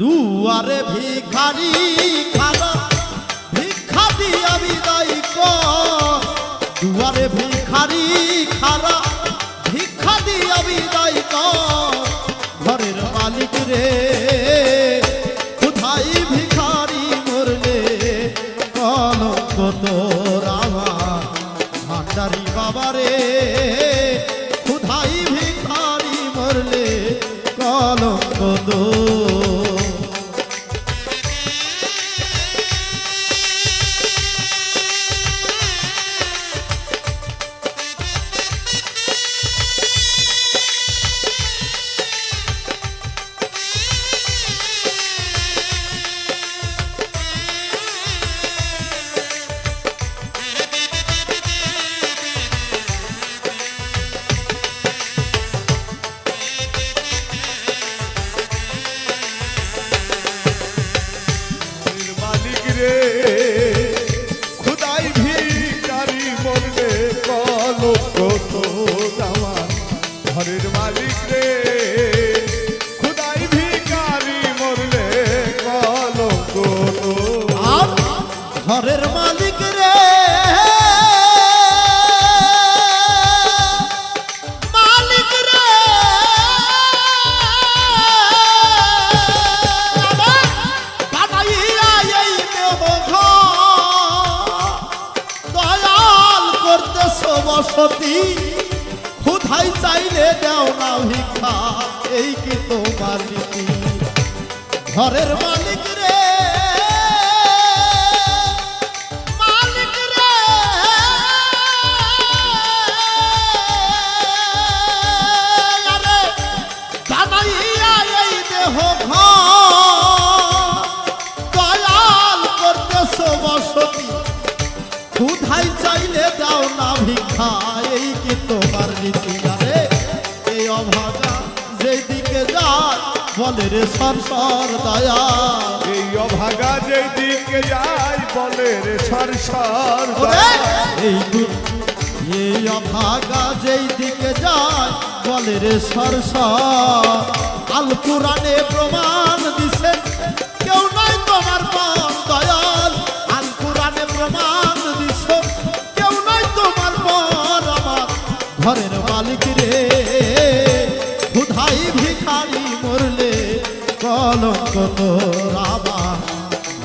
দুয়ারে ভিখারি খারা ভিক্ষা দিয়া বিদায় কর। দুয়ারে ভিখারি খারা ভিক্ষা দিয়া বিদায় কর। ঘরের মালিক রে ঘরের মালিক রে। মালিক রে। বানাইয়া এই দেহ দয়াল করতেছ বসতি খুদাই চাইলে দেও না ভিক্ষা, এই কি তোমার ঘরের মালিক বলে সরসর সর সর দয়া। এই অভাগা যেই দিকে যাই বলে রে সর সর ওরে এই এই অভাগা যেই দিকে যায় বলে রে সর সর আল কোরআনে প্রমাণ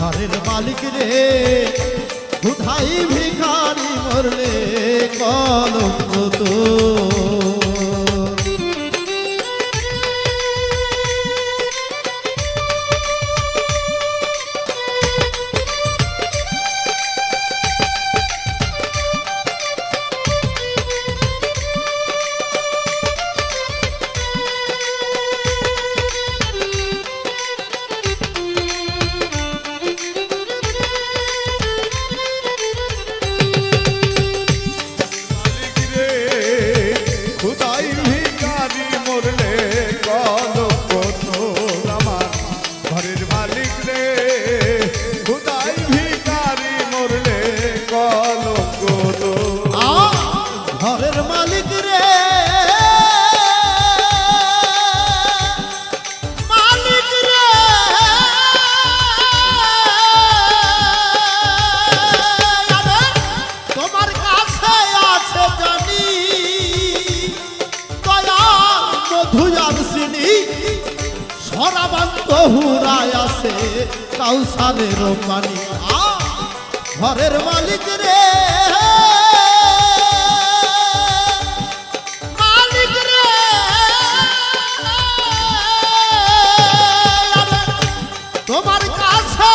ঘরের মালিক রে। কোথায় ভিখারি মরলে কলম তোর সরাবান্ত হুরায় আছে কাউসারের আ ঘরের মালিক রে। আরে, তোমার কাছে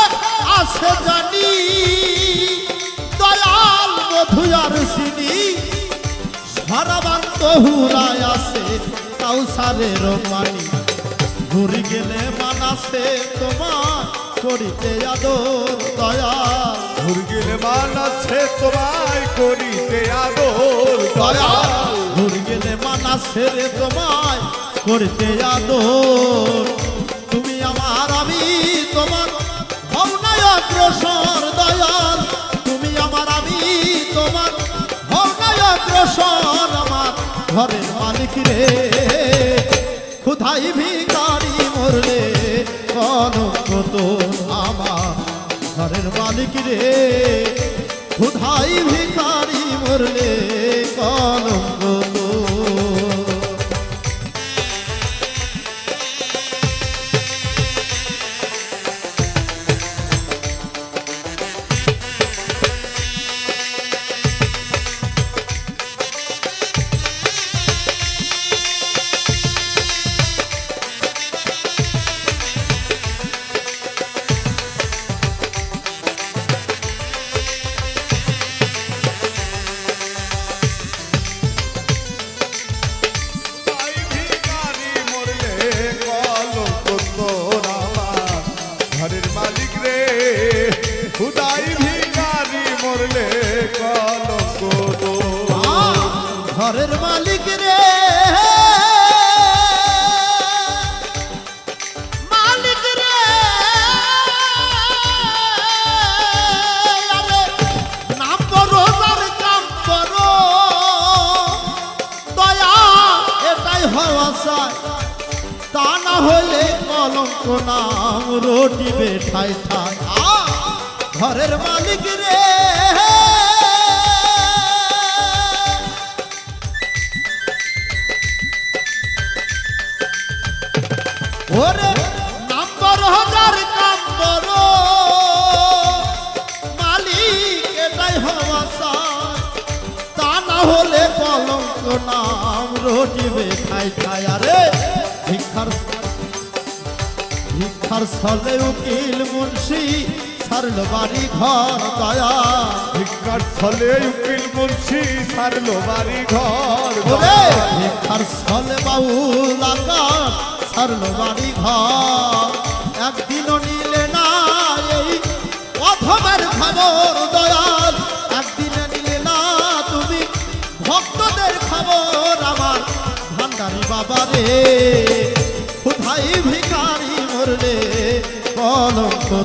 আছে জানি দয়াল সরাবান্ত হুরায় আছে কাউসারের পানি ঘুরি গেলে মানাসে তোমার করিতে আদর দয়া মুরগির মান আছে তোমায় করিতে আদর দয়া ঘুর গেলে মানা ছেড়ে তোমায় করতে আদর। তুমি আমার আমি তোমার নাই অগ্রসর দয়াল। তুমি আমার আমি তোমার নাই অগ্রসর আমার ঘরের মালিক রে। ক্ষুধাই ভিকারি মরলে? কলঙ্ক তো আমার ঘরের মালিক রে? ক্ষুধাই ভিকারি মরলে? কলঙ্ক নাম রোটি বেঠাই থাক। ঘরের মালিক রে। ওরে নাম্বার হাজার কাম্বর মালিক এটাই হওয়া তা না হলে কলঙ্ক নাম রোটি বেখাই খায় আরে ভিক্ষার ভিক্ষার সালে উকিল মুন্সি সারল বাড়ি ঘর দয়া। ভিক্ষার সালে উকিল মুন্সি সারল বাড়ি ঘর বলে ভিক্ষার সালে বাউল আকার সারল বাড়ি ঘর। একদিনও নিলে না এই অধমের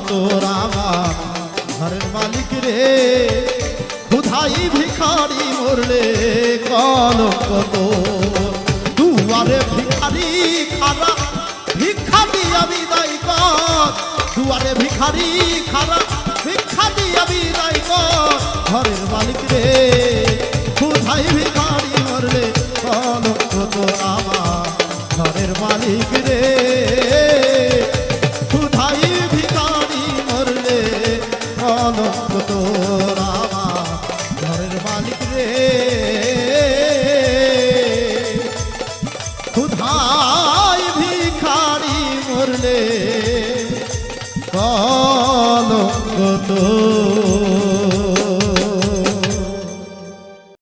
তোর আমার ঘরের মালিক রে। কোথায় ভিখারি মরলে কলঙ্ক তোর। দুয়ারে ভিখারি খারা ভিক্ষা দিয়া বিদায় কর। দুয়ারে ভিখারি খারা ভিক্ষা দিয়া বিদায় কর। ঘরের মালিক রে কোথায় ভিখারি